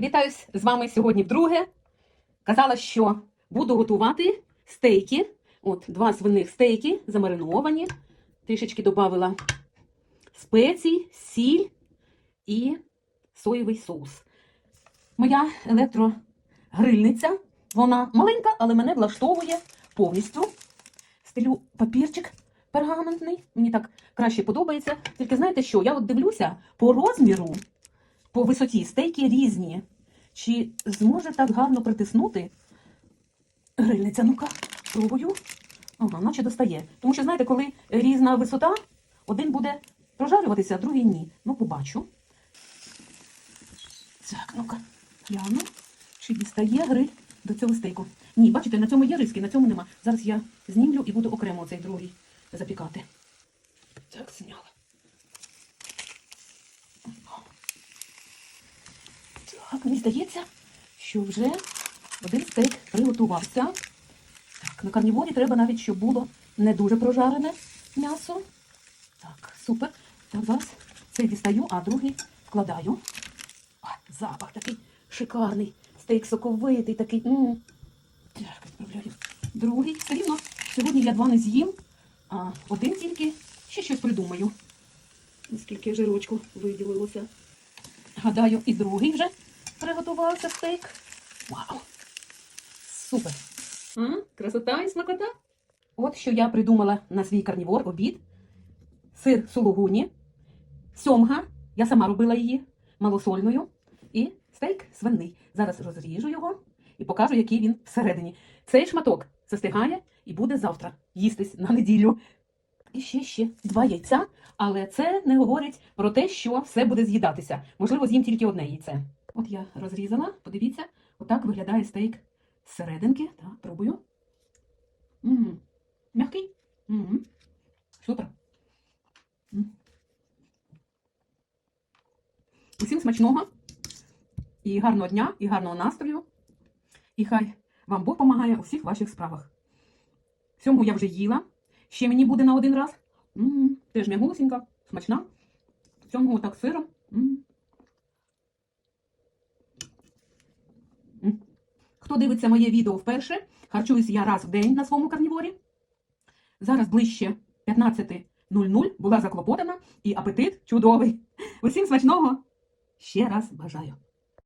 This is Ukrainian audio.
Вітаюсь з вами сьогодні вдруге. Казала, що буду готувати стейки. От, два свиних стейки замариновані. Трішечки додавила спецій, сіль і соєвий соус. Моя електрогрильниця, вона маленька, але мене влаштовує повністю. Стелю папірчик пергаментний. Мені так краще подобається. Тільки знаєте що? Я от дивлюся по розміру, по висоті стейки різні. Чи зможе так гарно притиснути грильниця? Ну-ка, пробую. Ага, наче достає. Тому що, знаєте, коли різна висота, один буде прожарюватися, а другий ні. Ну, побачу. Так, ну-ка, гляну, чи дістає гриль до цього стейку. Ні, бачите, на цьому є риски, на цьому нема. Зараз я знімлю і буду окремо цей другий запікати. Так, зняла. Так, мені здається, що вже один стейк приготувався. Так, на карніворі треба навіть, щоб було не дуже прожарене м'ясо. Так, супер. Так, зараз цей дістаю, а другий вкладаю. А, запах такий шикарний. Стейк соковитий, такий. м Так, відправляю. Другий. Все рівно сьогодні я два не з'їм, а один тільки ще щось придумаю. Наскільки жирочку виділилося. Гадаю, і другий вже приготувався стейк. Вау! Супер! А? Красота і смакота. От що я придумала на свій карнівор обід. Сир сулугуні, сьомга, я сама робила її малосольною, і стейк свиний. Зараз розріжу його і покажу, який він всередині. Цей шматок застигає і буде завтра їстись на неділю. І ще ще два яйця, але це не говорить про те, що все буде з'їдатися. Можливо, з'їм тільки одне яйце. От я розрізала, подивіться, отак виглядає стейк з серединки. Так, пробую. М-м. М'який. М-м. Супер. М. Усім смачного і гарного дня, і гарного настрою. І хай вам Бог допомагає у всіх ваших справах. Сьому я вже їла. Ще мені буде на один раз. М, Теж м'ягусінька, смачна. Цьому отак з сиром. М. М. Хто дивиться моє відео вперше, харчуюсь я раз в день на своєму карніворі. Зараз ближче 15.00 була заклопотана і апетит чудовий. Усім смачного ще раз бажаю.